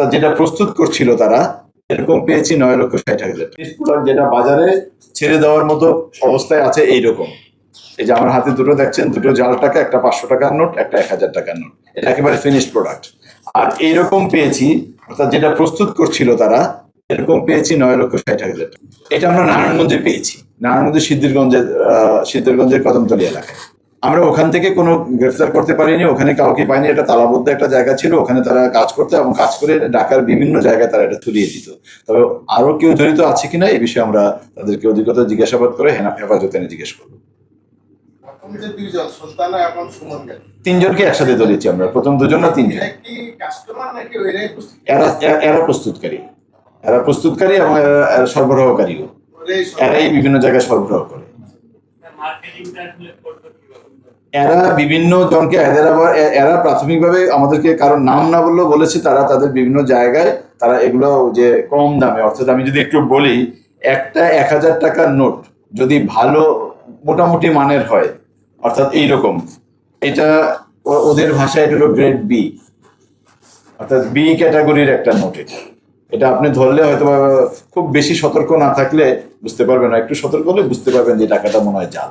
অর্থাৎ যেটা প্রস্তুত করছিল তারা, এরকম পেয়েছি নয় লক্ষ ষাট হাজার যেটা বাজারে ছেড়ে দেওয়ার মতো অবস্থায় আছে এইরকম। এই যে আমার হাতে দুটো দেখছেন, দুটো জাল টাকা, একটা পাঁচশো টাকার নোট, একটা এক হাজার টাকার নোট। এটা একেবারে ফিনিশড প্রোডাক্ট আর এইরকম পেয়েছি, অর্থাৎ যেটা প্রস্তুত করছিল তারা, এরকম পেয়েছি নয় লক্ষ ষাট হাজার এটা আমরা নারায়ণগঞ্জে পেয়েছি। নারায়ণগঞ্জের সিদ্ধিরগঞ্জের সিদ্ধিরগঞ্জের কদমতলী এলাকায়। আমরা ওখান থেকে কোনো গ্রেফতার করতে পারিনি ওখানে কাউকে পাইনি এটা তালাবদ্ধ একটা জায়গা ছিল ওখানে তারা কাজ করতে এবং কাজ করে ঢাকার বিভিন্ন জায়গায় তারা এটা ছড়িয়ে দিত। তবে আরও কেউ জড়িত আছে কিনা এই বিষয়ে আমরা তাদেরকে অধিকতা জিজ্ঞাসাবাদ করে হেনা হেফাজতে এনে জিজ্ঞেস করব। প্রথম যে দুইজন সুলতানা এবং সুমন গেল তিনজনকে একসাথে ধরেছি আমরা প্রথম দুজন না তিনজন। এটা কি কাস্টমার নাকি ওইটাই প্রস্তুত এরা প্রস্তুতকারী। এরা প্রস্তুতকারী এবং সরবরাহকারীও। এরাই বিভিন্ন জায়গায় সরবরাহ করে। এরা বিভিন্ন জনকে আবার এরা প্রাথমিকভাবে আমাদেরকে কারোর নাম না বললেও বলেছে, তারা তাদের বিভিন্ন জায়গায় তারা এগুলো যে কম দামে, অর্থাৎ আমি যদি একটু বলি, একটা এক হাজার টাকার নোট যদি ভালো মোটামুটি মানের হয়, অর্থাৎ এইরকম, এটা ওদের ভাষায় এটা হলো গ্রেড বি অর্থাৎ বি ক্যাটাগরির একটা নোট এটা। এটা আপনি ধরলে হয়তো খুব বেশি সতর্ক না থাকলে বুঝতে পারবেন না, একটু সতর্ক হলে বুঝতে পারবেন যে টাকাটা মনে হয় জাল।